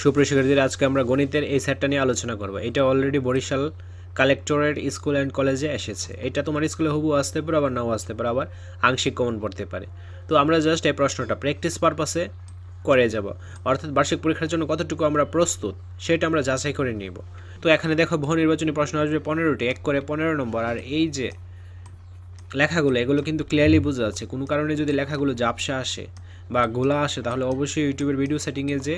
সুপ্রিয় শিক্ষার্থীরা আজকে আমরা গণিতের এই সেটটা নিয়ে আলোচনা করব। এটা already Barishal collectorate school and কলেজে এসেছে। এটা তোমার স্কুলে হবু আসতে পারে, আবার নাও আসতে পারে, আবার আংশিক কমন পড়তে পারে। তো আমরা জাস্ট এই প্রশ্নটা প্র্যাকটিস পারপাসে করে যাব। অর্থাৎ বার্ষিক পরীক্ষার জন্য কতটুকু আমরা প্রস্তুত, সেটা আমরা যাচাই করে নিব। তো এখানে দেখো, বহু নির্বাচনী প্রশ্ন আসবে পনেরোটি, এক করে পনেরো নম্বর, আর এই যে লেখাগুলো, এগুলো কিন্তু ক্লিয়ারলি বোঝা যাচ্ছে। কোনো কারণে যদি লেখাগুলো জাপসা আসে বা গোলা আসে, তাহলে অবশ্যই ইউটিউবের ভিডিও সেটিংয়ে যে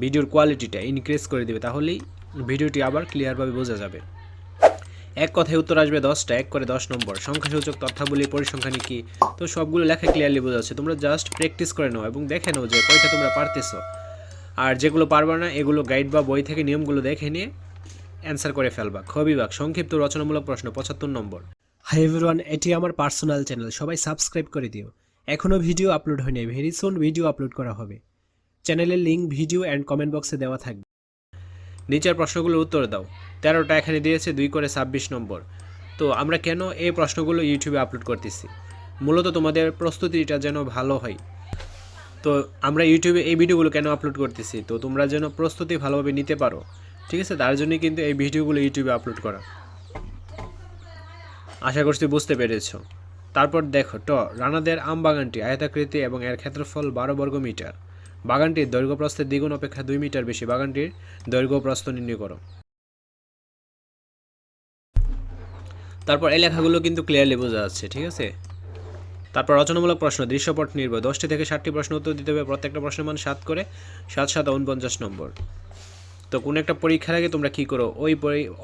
ভিডিওর কোয়ালিটিটা ইনক্রিজ করে দিবে, তাহলেই ভিডিওটি আবার ক্লিয়ারভাবে বোঝা যাবে। এক কথায় উত্তর আসবে দশটা, এক করে দশ নম্বর। সংখ্যাসূচক তথ্যাবলী, পরিসংখ্যানে কি তো সবগুলো লেখা ক্লিয়ারলি বোঝা যাচ্ছে। তোমরা জাস্ট প্র্যাকটিস করে নাও এবং দেখে নাও যে কয়টা তোমরা পারতেছো। আর যেগুলো পারবা না, এগুলো গাইড বা বই থেকে নিয়মগুলো দেখে নিয়ে অ্যান্সার করে ফেলবা। খ বিভাগ, সংক্ষিপ্ত রচনামূলক প্রশ্ন, পঁচাত্তর নম্বর। হাই এভরিওয়ান এটি আমার পার্সোনাল চ্যানেল সবাই সাবস্ক্রাইব করে দিও। এখনও ভিডিও আপলোড হয়নি ভেরি সুন ভিডিও আপলোড করা হবে। চ্যানেলের লিঙ্ক ভিডিও অ্যান্ড কমেন্ট বক্সে দেওয়া থাকবে। নিচের প্রশ্নগুলোর উত্তর দাও। তেরোটা এখানে দিয়েছে, দুই করে ছাব্বিশ নম্বর। তো আমরা কেন এই প্রশ্নগুলো ইউটিউবে আপলোড করতেছি? মূলত তোমাদের প্রস্তুতিটা যেন ভালো হয়। তো আমরা ইউটিউবে এই ভিডিওগুলো কেন আপলোড করতেছি? তো তোমরা যেন প্রস্তুতি ভালোভাবে নিতে পারো। ঠিক আছে? তার জন্যই কিন্তু এই ভিডিওগুলো ইউটিউবে আপলোড করা। আশা করছি বুঝতে পেরেছ। তারপর দেখো, ট, রানাদের আম বাগানটি আয়তাকৃতি এবং এর ক্ষেত্রফল বারো বর্গ মিটার বাগানটির দৈর্ঘ্য প্রস্থের দ্বিগুণ অপেক্ষা দুই মিটার বেশি। বাগানটির দৈর্ঘ্য প্রস্থ নির্ণয় করো। তারপর এই লেখাগুলো কিন্তু ক্লিয়ারলি বোঝা যাচ্ছে, ঠিক আছে? তারপর রচনামূলক প্রশ্ন, দৃশ্যপট নির্ভর। দশটি থেকে ষাটটি প্রশ্ন উত্তর দিতে হবে, প্রত্যেকটা প্রশ্নের মান সাত করে, সাত সাত উনপঞ্চাশ নম্বর। তো কোনো একটা পরীক্ষার আগে তোমরা কী করো? ওই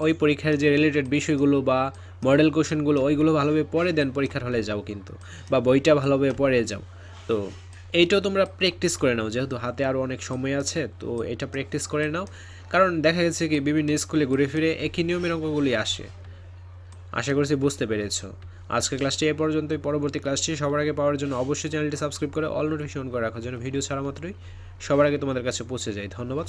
ওই পরীক্ষার যে রিলেটেড বিষয়গুলো বা মডেল কোশ্চেনগুলো ওইগুলো ভালোভাবে পড়ে দেন পরীক্ষার হলে যাও কিন্তু, বা বইটা ভালোভাবে পড়ে যাও। তো এইটাও তোমরা প্র্যাকটিস করে নাও, যেহেতু হাতে আরও অনেক সময় আছে, তো এটা প্র্যাকটিস করে নাও। কারণ দেখা গেছে কি, বিভিন্ন স্কুলে ঘুরে ফিরে একই নিয়মের অঙ্কগুলি আসে। আশা করছি বুঝতে পেরেছ। আজকের ক্লাসটি এ পর্যন্ত পরবর্তী ক্লাসটি সবার আগে পাওয়ার জন্য অবশ্যই চ্যানেলটি সাবস্ক্রাইব করে অল নোটিফিকেশন করে রাখার জন্য ভিডিও ছাড়া মাত্রই সবার আগে তোমাদের কাছে পৌঁছে যায়। ধন্যবাদ